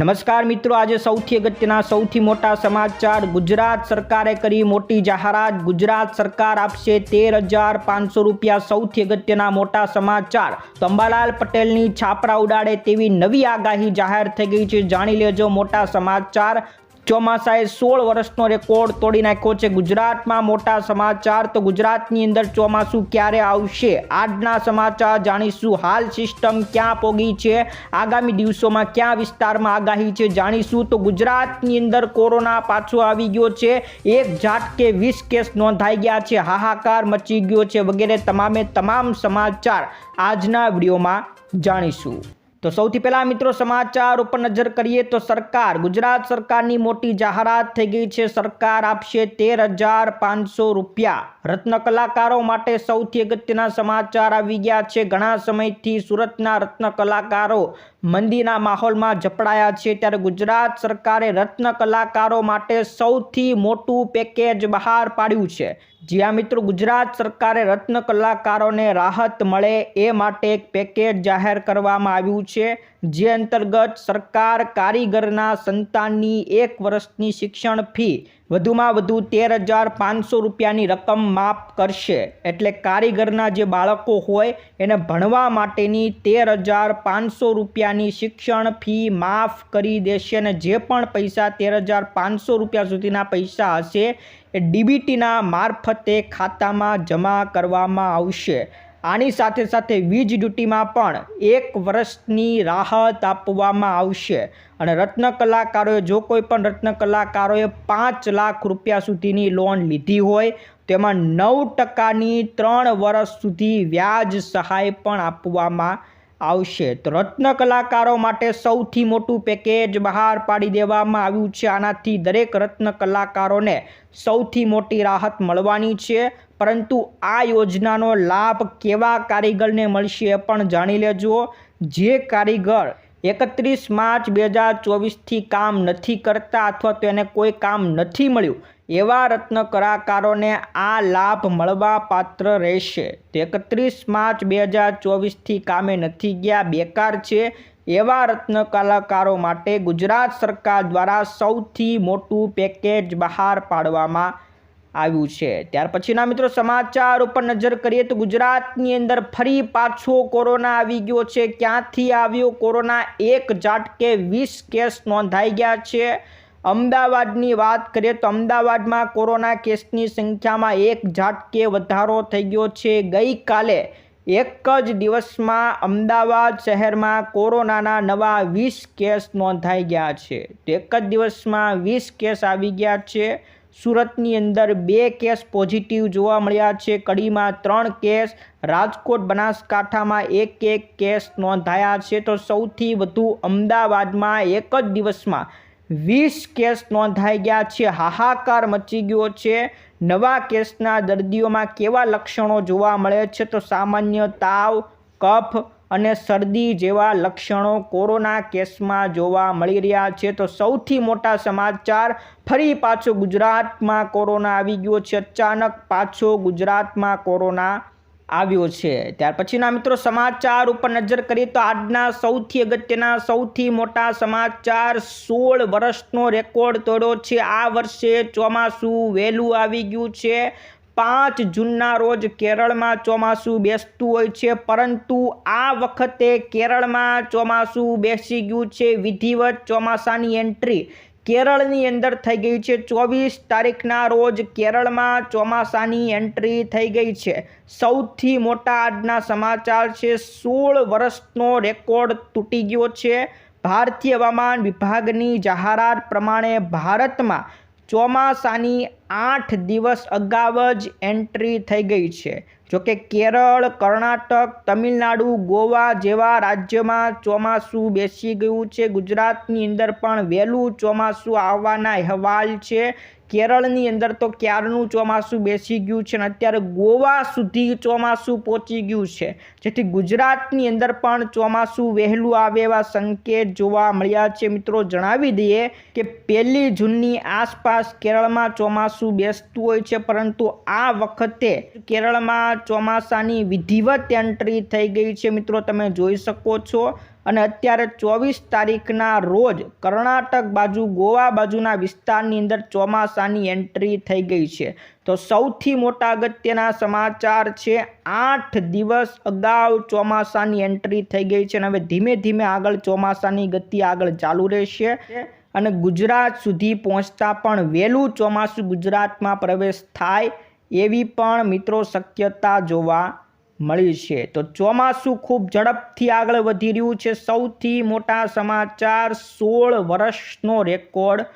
નમસ્કાર મિત્રો, આજે સૌથી અગત્યના, સૌથી મોટા સમાચાર. ગુજરાત સરકારે કરી મોટી જાહેરાત. ગુજરાત સરકાર આપશે તેર હજાર પાંચસો રૂપિયા સૌથી અગત્યના મોટા સમાચાર. તો પટેલની છાપરા ઉડાડે તેવી નવી આગાહી જાહેર થઈ ગઈ છે. જાણી લેજો મોટા સમાચાર. ચોમાસાએ સોળ વર્ષનો રેકોર્ડ તોડી નાખ્યો છે. ગુજરાતમાં મોટા સમાચાર, તો ગુજરાતની અંદર ચોમાસું ક્યારે આવશે? આજના સમાચાર જાણીશું. હાલ સિસ્ટમ ક્યાં પોગી છે? આગામી દિવસોમાં ક્યાં વિસ્તારમાં આગાહી છે જાણીશું. તો ગુજરાતની અંદર કોરોના પાછો આવી ગયો છે. એક ઝાટકે વીસ કેસ નોંધાઈ ગયા છે. હાહાકાર મચી ગયો છે વગેરે. તમામે તમામ સમાચાર આજના વિડીયોમાં જાણીશું. તો સૌથી પહેલા મિત્રો સમાચાર ઉપર નજર કરીએ તો સરકાર, ગુજરાત સરકારની મોટી જાહેરાત થઈ ગઈ છે. સરકાર આપશે તેર હજાર પાંચસો રૂપિયા. રત્ન કલાકારો માટે સૌથી અગત્યના સમાચાર આવી ગયા છે. ઘણા સમયથી સુરતના રત્ન કલાકારો મંદીના માહોલમાં જપડાયા છે. ત્યારે ગુજરાત સરકારે રત્ન કલાકારો માટે સૌથી મોટું પેકેજ બહાર પાડ્યું છે. જ્યાં મિત્રો ગુજરાત સરકારે રત્ન કલાકારોને રાહત મળે એ માટે એક પેકેજ જાહેર કરવામાં આવ્યું છે. જે અંતર્ગત સરકાર કારીગરના સંતાનની એક વર્ષની શિક્ષણ ફી વધુમાં વધુ તેર હજાર પાંચસો રૂપિયાની રકમ માફ કરશે. એટલે કારીગરના જે બાળકો હોય એને ભણવા માટેની તેર હજાર પાંચસો રૂપિયાની શિક્ષણ ફી માફ કરી દેશે અને જે પણ પૈસા તેર હજાર પાંચસો રૂપિયા સુધીના પૈસા હશે એ ડીબીટીના મારફતે ખાતામાં જમા કરવામાં આવશે. આની સાથે સાથે વીજ ડ્યુટીમાં પણ એક વર્ષની રાહત આપવામાં આવશે. અને રત્ન કલાકારોએ જો કોઈ પણ રત્ન કલાકારોએ પાંચ લાખ રૂપિયા સુધીની લોન લીધી હોય, તેમાં નવ ટકાની ત્રણ વર્ષ સુધી વ્યાજ સહાય પણ આપવામાં આવશે. તો રત્ન કલાકારો માટે સૌથી મોટું પેકેજ બહાર પાડી દેવામાં આવ્યું છે. આનાથી દરેક રત્ન કલાકારોને સૌથી મોટી રાહત મળવાની છે. પરંતુ આ યોજનાનો લાભ કેવા કારીગરને મળશે એ પણ જાણી લેજો. જે કારીગર એકત્રીસ માર્ચ બે હજાર ચોવીસથી કામ નથી કરતા અથવા તો એને કોઈ કામ નથી મળ્યું, એવા રત્ન કલાકારોને આ લાભ મળવા પાત્ર રહેશે. તો એકત્રીસ માર્ચ બે હજાર ચોવીસથી કામે નથી ગયા, બેકાર છે. એવા રત્ન કલાકારો માટે ગુજરાત સરકાર દ્વારા સૌથી મોટું પેકેજ બહાર પાડવામાં આવ્યું છે. ત્યાર પછીના મિત્રો, સમાચાર ઉપર નજર કરીએ તો ગુજરાતની અંદર ફરી પાછો કોરોના આવી ગયો છે. ક્યાંથી આવ્યો? કોરોના એક ઝાટકે વીસ કેસ નોંધાઈ ગયા છે. અમદાવાદની વાત કરીએ તો અમદાવાદમાં કોરોના કેસની સંખ્યામાં એક ઝાટકે વધારો થઈ ગયો છે. ગઈકાલે એક જ દિવસમાં અમદાવાદ શહેરમાં કોરોનાના નવા વીસ કેસ નોંધાઈ ગયા છે. એક જ દિવસમાં વીસ કેસ આવી ગયા છે. સુરતની અંદર બે કેસ પોઝિટિવ જોવા મળ્યા છે. કડીમાં ત્રણ કેસ, રાજકોટ બનાસકાંઠામાં એક એક કેસ નોંધાયા છે. તો સૌથી વધુ અમદાવાદમાં એક જ દિવસમાં વીસ કેસ નોંધાઈ ગયા છે. હાહાકાર મચી ગયો છે. નવા કેસના દર્દીઓમાં કેવા લક્ષણો જોવા મળે છે? તો સામાન્ય તાવ, કફ અને શરદી જેવા લક્ષણો કોરોના કેસમાં જોવા મળી રહ્યા છે. તો સૌથી મોટા સમાચાર, ફરી પાછો ગુજરાતમાં કોરોના આવી ગયો છે. અચાનક પાછો ગુજરાતમાં કોરોના આવ્યો છે. ત્યાર પછીના મિત્રો સમાચાર ઉપર નજર કરીએ તો આજના સૌથી અગત્યના, સૌથી મોટા સમાચાર, સોળ વર્ષનો રેકોર્ડ તોડ્યો છે. આ વર્ષે ચોમાસું વહેલું આવી ગયું છે. પાંચ જૂનના રોજ કેરળમાં ચોમાસું બેસતું હોય છે, પરંતુ આ વખતે કેરળમાં ચોમાસું બેસી ગયું છે. વિધિવત ચોમાસાની એન્ટ્રી કેરળની અંદર થઈ ગઈ છે. ચોવીસ તારીખના રોજ કેરળમાં ચોમાસાની એન્ટ્રી થઈ ગઈ છે. સૌથી મોટા આજના સમાચાર છે, સોળ વર્ષનો રેકોર્ડ તૂટી ગયો છે. ભારતીય હવામાન વિભાગની જાહેરાત પ્રમાણે ભારતમાં ચોમાસાની આઠ દિવસ અગાઉ જ એન્ટ્રી થઈ ગઈ છે. જોકે કેરળ, કર્ણાટક, તમિલનાડુ, ગોવા જેવા રાજ્યમાં ચોમાસું બેસી ગયું છે. ગુજરાતની અંદર પણ વહેલું ચોમાસું આવવાના અહેવાલ છે. કેરળની અંદર તો ક્યારનું ચોમાસું બેસી ગયું છે અને અત્યારે ગોવા સુધી ચોમાસું પહોંચી ગયું છે. જેથી ગુજરાતની અંદર પણ ચોમાસું વહેલું આવે એવા સંકેત જોવા મળ્યા છે. મિત્રો, જણાવી દઈએ કે પહેલી જૂનની આસપાસ કેરળમાં ચોમાસું બેસતું હોય છે, પરંતુ આ વખતે કેરળમાં ચોમાસાની વિધિવત એન્ટ્રી થઈ ગઈ છે. મિત્રો, તમે જોઈ શકો છો અને અત્યારે ચોવીસ તારીખના રોજ કર્ણાટક બાજુ ગોવા બાજુના વિસ્તારની અંદર ચોમાસાની એન્ટ્રી થઈ ગઈ છે. તો સૌથી મોટા અગત્યના સમાચાર છે, આઠ દિવસ અગાઉ ચોમાસાની એન્ટ્રી થઈ ગઈ છે અને હવે ધીમે ધીમે આગળ ચોમાસાની ગતિ આગળ ચાલુ રહેશે. અને ગુજરાત સુધી પહોંચતા પણ વહેલું ચોમાસું ગુજરાતમાં પ્રવેશ થાય એવી પણ મિત્રો શક્યતા જોવા મળી છે. તો ચોમાસું ખૂબ ઝડપથી આગળ વધી રહ્યું છે. સૌથી મોટા સમાચાર સોળ વર્ષનો રેકોર્ડ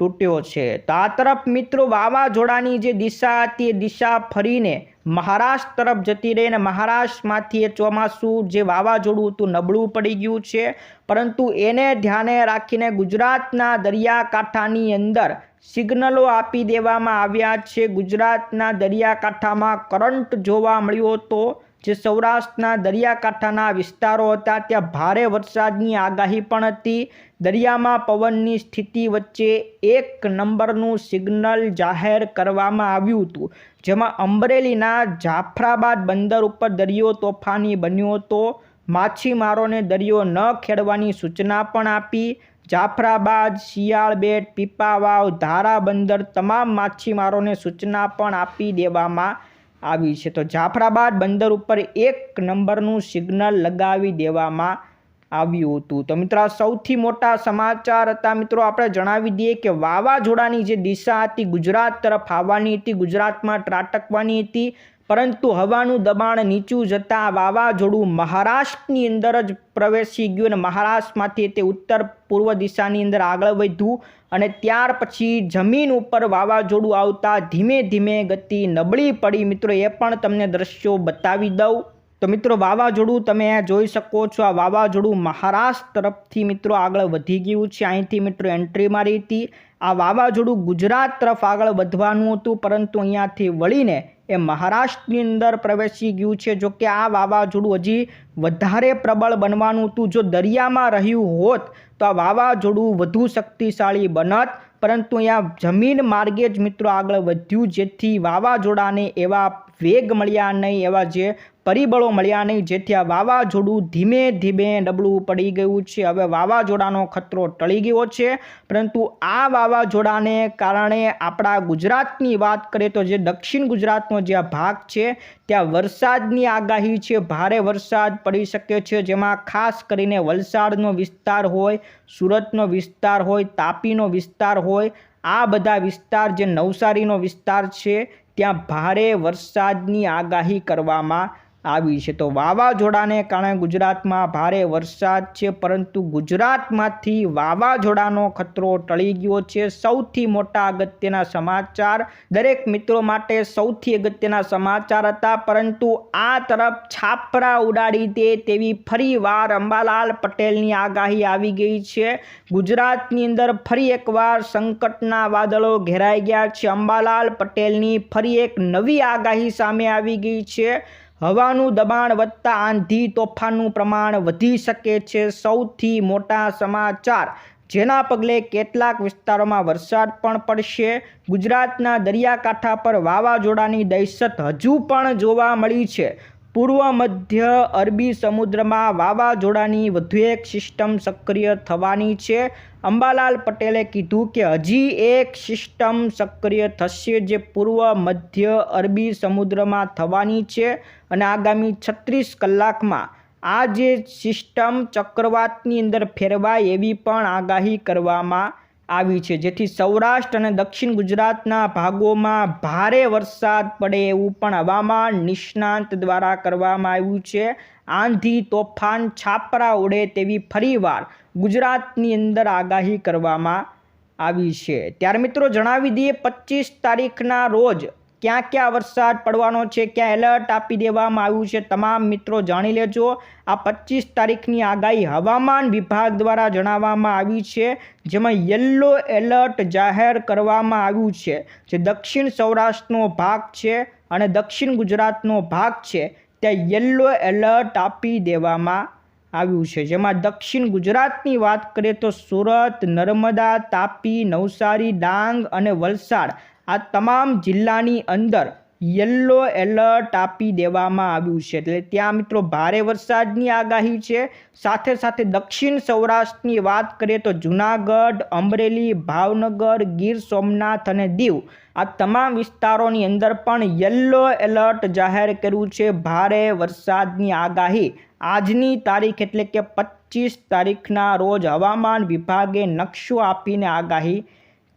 તૂટ્યો છે. તો આ તરફ મિત્રો વાવાઝોડાની જે દિશા હતી, એ દિશા ફરીને મહારાષ્ટ્ર તરફ જતી રહીને મહારાષ્ટ્રમાંથી એ ચોમાસું જે વાવાઝોડું હતું, નબળું પડી ગયું છે. પરંતુ એને ધ્યાને રાખીને ગુજરાતના દરિયાકાંઠાની અંદર સિગ્નલો આપી દેવામાં આવ્યા છે. ગુજરાતના દરિયાકાંઠામાં કરંટ જોવા મળ્યો હતો. જે સૌરાષ્ટ્રના દરિયાકાંઠાના વિસ્તારો હતા, ત્યાં ભારે વરસાદની આગાહી પણ હતી. દરિયામાં પવનની સ્થિતિ વચ્ચે એક નંબરનું સિગ્નલ જાહેર કરવામાં આવ્યું હતું, જેમાં અમરેલીના જાફરાબાદ બંદર ઉપર દરિયો તોફાની બન્યો હતો. માછીમારોને દરિયો ન ખેડવાની સૂચના પણ આપી. જાફરાબાદ, શિયાળબેટ, પીપાવાવ ધારા બંદર તમામ માછીમારોને સૂચના પણ આપી દેવામાં આવી છે. તો જાફરાબાદ બંદર ઉપર એક નંબરનું સિગ્નલ લગાવી દેવામાં આવ્યું હતું. તો મિત્રો સૌથી મોટા સમાચાર હતા. મિત્રો, આપણે જણાવી દઈએ કે વાવાઝોડાની જે દિશા હતી, ગુજરાત તરફ આવવાની હતી, ગુજરાતમાં ત્રાટકવાની હતી. પરંતુ હવાનું દબાણ નીચું જતાં વાવાઝોડું મહારાષ્ટ્રની અંદર જ પ્રવેશી ગયું અને મહારાષ્ટ્રમાંથી તે ઉત્તર પૂર્વ દિશાની અંદર આગળ વધ્યું અને ત્યાર પછી જમીન ઉપર વાવાઝોડું આવતા ધીમે ધીમે ગતિ નબળી પડી. મિત્રો, એ પણ તમને દ્રશ્યો બતાવી દઉં. તો મિત્રો, વાવાઝોડું તમે જોઈ શકો છો. આ વાવાઝોડું મહારાષ્ટ્ર તરફથી મિત્રો આગળ વધી ગયું છે. અહીંથી મિત્રો એન્ટ્રી મારી હતી. આ વાવાઝોડું ગુજરાત તરફ આગળ વધવાનું હતું, પરંતુ અહીંયાથી વળીને એ મહારાષ્ટ્રની અંદર પ્રવેશી ગયું છે. જો કે આ વાવાઝોડું હજી વધારે પ્રબળ બનવાનું હતું. જો દરિયામાં રહ્યું હોત તો આ વાવાઝોડું વધુ શક્તિશાળી બનત. પરંતુ અહીંયા જમીન માર્ગે જ મિત્રો આગળ વધ્યું. જેથી વાવાઝોડાને એવા વેગ મળ્યા નહીં એવા જે પરિબળો મળ્યા નહીં. જેથી આ વાવાઝોડું ધીમે ધીમે નબળું પડી ગયું છે. હવે વાવાઝોડાનો ખતરો ટળી ગયો છે. પરંતુ આ વાવાઝોડાને કારણે આપણા ગુજરાતની વાત કરીએ તો જે દક્ષિણ ગુજરાતનો જે ભાગ છે, ત્યાં વરસાદની આગાહી છે. ભારે વરસાદ પડી શકે છે. જેમાં ખાસ કરીને વલસાડનો વિસ્તાર હોય, સુરતનો વિસ્તાર હોય, તાપીનો વિસ્તાર હોય, આ બધા વિસ્તાર જે નવસારીનો વિસ્તાર છે, ત્યાં ભારે વરસાદની આગાહી કરવામાં આવી છે. તો વાવાઝોડાને કારણે ગુજરાતમાં ભારે વરસાદ છે, પરંતુ ગુજરાતમાંથી વાવાઝોડાનો ખતરો ટળી ગયો છે. સૌથી મોટા અગત્યના સમાચાર, દરેક મિત્રો માટે સૌથી અગત્યના સમાચાર હતા, પરંતુ આ તરફ છાપરા ઉડાડી દે તેવી ફરી વાર અંબાલાલ પટેલની આગાહી આવી ગઈ છે. ગુજરાતની અંદર ફરી એકવાર સંકટના વાદળો ઘેરાઈ ગયા છે. અંબાલાલ પટેલની ફરી એક નવી આગાહી સામે આવી ગઈ છે. હવાનું દબાણ વધતા આંધી તોફાનનું પ્રમાણ વધી શકે છે. સૌથી મોટા સમાચાર. જેના પગલે કેટલાક વિસ્તારોમાં વરસાદ પણ પડશે. ગુજરાતના દરિયાકાંઠા પર વાવાઝોડાની દહેશત હજુ પણ જોવા મળી છે. પૂર્વ મધ્ય અરબી સમુદ્રમાં વાવાઝોડાની વધુ એક સિસ્ટમ સક્રિય થવાની છે. અંબાલાલ પટેલે કીધું કે હજી એક સિસ્ટમ સક્રિય થશે જે પૂર્વ મધ્ય અરબી સમુદ્રમાં થવાની છે અને આગામી છત્રીસ કલાકમાં આ જે સિસ્ટમ ચક્રવાતની અંદર ફેરવાય એવી પણ આગાહી કરવામાં આવી છે. જેથી સૌરાષ્ટ્ર અને દક્ષિણ ગુજરાતના ભાગોમાં ભારે વરસાદ પડે એવું પણ હવામાન નિષ્ણાંત દ્વારા કરવામાં આવ્યું છે. આંધી, તોફાન, છાપરા ઉડે તેવી ફરીવાર ગુજરાતની અંદર આગાહી કરવામાં આવી છે. ત્યારે મિત્રો જણાવી દઈએ, પચીસ તારીખના રોજ ક્યાં ક્યાં વરસાદ પડવાનો છે, ક્યાં એલર્ટ આપી દેવામાં આવ્યું છે, તમામ મિત્રો જાણી લેજો. આ પચીસ તારીખની આગાહી હવામાન વિભાગ દ્વારા જણાવવામાં આવી છે, જેમાં યલો એલર્ટ જાહેર કરવામાં આવ્યું છે, જે દક્ષિણ સૌરાષ્ટ્રનો ભાગ છે અને દક્ષિણ ગુજરાતનો ભાગ છે, ત્યાં યલો એલર્ટ આપી દેવામાં આવ્યું છે. જેમાં દક્ષિણ ગુજરાતની વાત કરીએ તો સુરત, નર્મદા, તાપી, નવસારી, ડાંગ અને વલસાડ આ તમામ જિલ્લાની અંદર યલો એલર્ટ આપી દેવામાં આવ્યું છે. એટલે ત્યાં મિત્રો ભારે વરસાદની આગાહી છે. સાથે સાથે દક્ષિણ સૌરાષ્ટ્રની વાત કરીએ તો જુનાગઢ, અમરેલી, ભાવનગર, ગીર સોમનાથ અને દીવ આ તમામ વિસ્તારોની અંદર પણ યલો એલર્ટ જાહેર કર્યું છે. ભારે વરસાદની આગાહી આજની તારીખ એટલે કે પચીસ તારીખના રોજ હવામાન વિભાગે નકશો આપીને આગાહી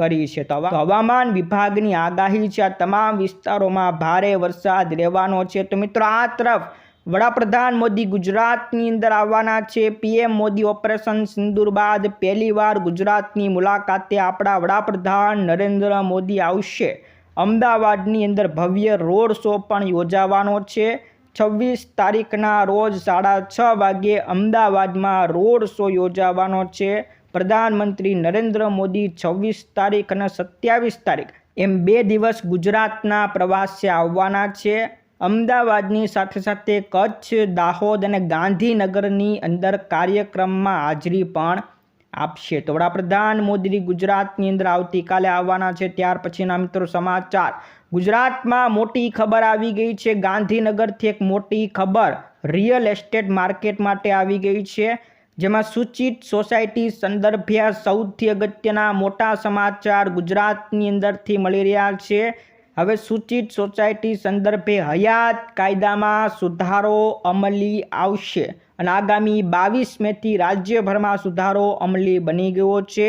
કરી છે. હવામાન વિભાગની આગાહી છે, આ તમામ વિસ્તારોમાં ભારે વરસાદ રહેવાનો છે. તો મિત્રો, આ તરફ વડાપ્રધાન મોદી ગુજરાતની અંદર આવવાના છે. પીએમ મોદી ઓપરેશન સિંદુર બાદ પહેલીવાર ગુજરાતની મુલાકાતે આપણા વડાપ્રધાન નરેન્દ્ર મોદી આવશે. અમદાવાદની અંદર ભવ્ય રોડ શો પણ યોજાવાનો છે. છવ્વીસ તારીખના રોજ સાડા છ વાગ્યે અમદાવાદમાં રોડ શો યોજાવાનો છે. પ્રધાનમંત્રી નરેન્દ્ર મોદી છવ્વીસ તારીખ અને સત્યાવીસ તારીખ એમ બે દિવસ ગુજરાતના પ્રવાસે આવવાના છે. અમદાવાદની સાથે સાથે કચ્છ, દાહોદ અને ગાંધીનગરની અંદર કાર્યક્રમમાં હાજરી પણ આપશે. તો વડાપ્રધાન મોદી ગુજરાતની અંદર આવતીકાલે આવવાના છે. ત્યાર પછીના મિત્રો સમાચાર. ગુજરાતમાં મોટી ખબર આવી ગઈ છે. ગાંધીનગરથી એક મોટી ખબર રિયલ એસ્ટેટ માર્કેટ માટે આવી ગઈ છે. જેમાં સૂચિત સોસાયટી સંદર્ભે સૌથી અગત્યના મોટા સમાચાર ગુજરાતની અંદરથી મળી રહ્યા છે. હવે સૂચિત સોસાયટી સંદર્ભે હયાત કાયદામાં સુધારો અમલી આવશે અને આગામી બાવીસ મેથી રાજ્યભરમાં સુધારો અમલી બની ગયો છે.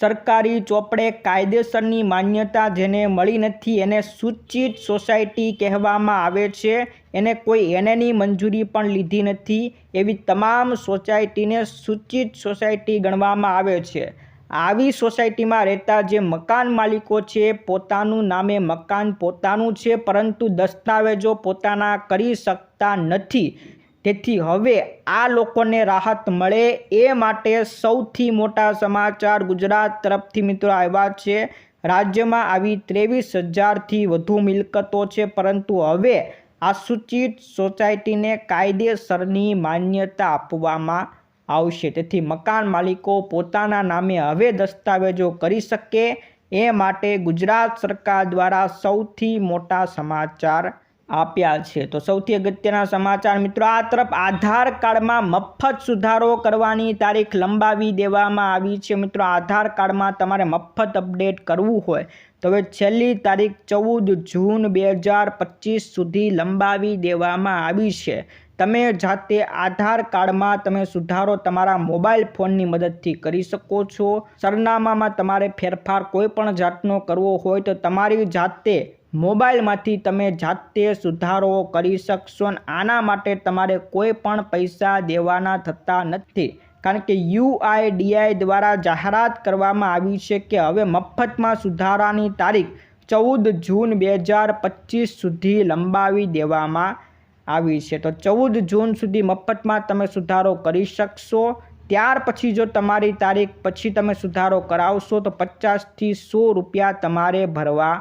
સરકારી ચોપડે કાયદેસરની માન્યતા જેને મળી નથી એને સૂચિત સોસાયટી કહેવામાં આવે છે. એને કોઈ એનેની મંજૂરી પણ લીધી નથી એવી તમામ સોસાયટીને સૂચિત સોસાયટી ગણવામાં આવે છે. આવી સોસાયટીમાં રહેતા જે મકાન માલિકો છે પોતાનું નામે મકાન પોતાનું છે પરંતુ દસ્તાવેજો પોતાના કરી શકતા નથી. તેથી હવે આ લોકોને રાહત મળે એ માટે સૌથી મોટા સમાચાર ગુજરાત તરફથી મિત્રો આવ્યા છે. રાજ્યમાં આવી ત્રેવીસ હજારથી વધુ મિલકતો છે પરંતુ હવે આ સૂચિત સોસાયટીને કાયદેસરની માન્યતા આપવામાં આવશે. તેથી મકાન માલિકો પોતાના નામે હવે દસ્તાવેજો કરી શકે એ માટે ગુજરાત સરકાર દ્વારા સૌથી મોટા સમાચાર આપ્યા છે. તો સૌથી અગત્યના સમાચાર, મિત્રો, આ તરફ આધાર કાર્ડમાં મફત સુધારો કરવાની તારીખ લંબાવી દેવામાં આવી છે. મિત્રો, આધાર કાર્ડમાં તમારે મફત અપડેટ કરવું હોય તો હવે છેલ્લી તારીખ ચૌદ જૂન બે હજાર પચીસ સુધી લંબાવી દેવામાં આવી છે. તમે જાતે આધાર કાર્ડમાં તમે સુધારો તમારા મોબાઈલ ફોનની મદદથી કરી શકો છો. સરનામામાં તમારે ફેરફાર કોઈ પણ જાતનો કરવો હોય તો તમારી જાતે મોબાઈલમાંથી તમે જાતે સુધારો કરી શકશો આના માટે તમારે કોઈ પણ પૈસા દેવાના થતા નથી. કારણ કે યુઆઈડીઆઈ દ્વારા જાહેરાત કરવામાં આવી છે કે હવે મફતમાં સુધારાની તારીખ ચૌદ જૂન બે હજાર પચીસ સુધી લંબાવી દેવામાં આવી છે. તો ચૌદ જૂન સુધી મફતમાં તમે સુધારો કરી શકશો. ત્યાર પછી જો તમારી તારીખ પછી તમે સુધારો કરાવશો તો પચાસથી સો રૂપિયા તમારે ભરવા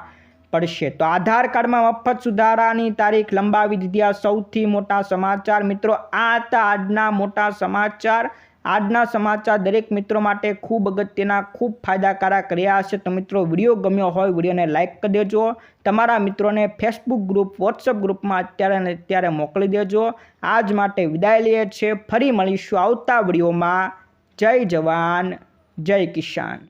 પડશે. તો આધાર કાર્ડમાં મફત સુધારાની તારીખ લંબાવી દીધી. આ સૌથી મોટા સમાચાર મિત્રો, આ હતા આજના મોટા સમાચાર. આજના સમાચાર દરેક મિત્રો માટે ખૂબ અગત્યના, ખૂબ ફાયદાકારક રહ્યા છે. તો મિત્રો, વીડિયો ગમ્યો હોય વિડીયોને લાઇક કરી દેજો. તમારા મિત્રોને ફેસબુક ગ્રુપ વોટ્સઅપ ગ્રુપમાં અત્યારે ને અત્યારે મોકલી દેજો. આજ માટે વિદાય લઈએ છે ફરી મળીશું આવતા વિડીયોમાં. જય જવાન, જય કિસાન.